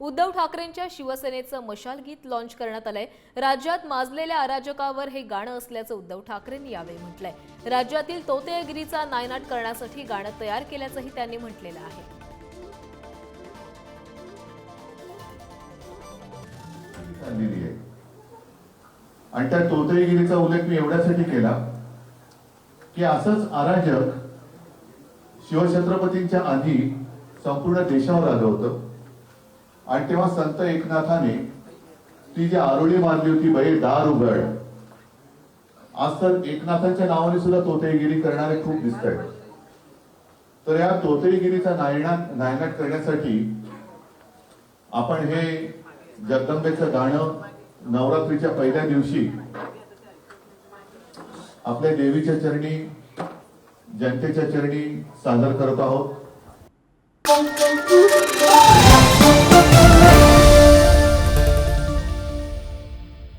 उद्धव ठाकरेंच्या शिवसेनेचं मशाल गीत लॉन्च करण्यात आलंय. राज्यात माजलेल्या अराजकावर हे गाणं असल्याचं उद्धव ठाकरेंनी यावेळी म्हटलंय. राज्यातील तोतेगिरीचा नायनाट करण्यासाठी गाणं तयार केल्याचंही त्यांनी म्हटलेलं आहे. आहे. आणि त्या तोतरेगिरीचा उल्लेख मी एवढ्यासाठी केला की असंच अराजक शिवछत्रपतींच्या आधी संपूर्ण देशावर आलं होतं. आणि तेव्हा संत एकनाथाने ती जी आरोळी मारली होती बाई दार उघड. आज तर एकनाथांच्या नावाने सुद्धा तोतेगिरी करणारे खूप दिसत आहेत तर या तोतेगिरीचा नायनाट नायनाट करण्यासाठी आपण हे जगदंबेचं गाणं नवरात्रीच्या पहिल्या दिवशी आपल्या देवीच्या चरणी जनतेच्या चरणी सादर करत आहोत.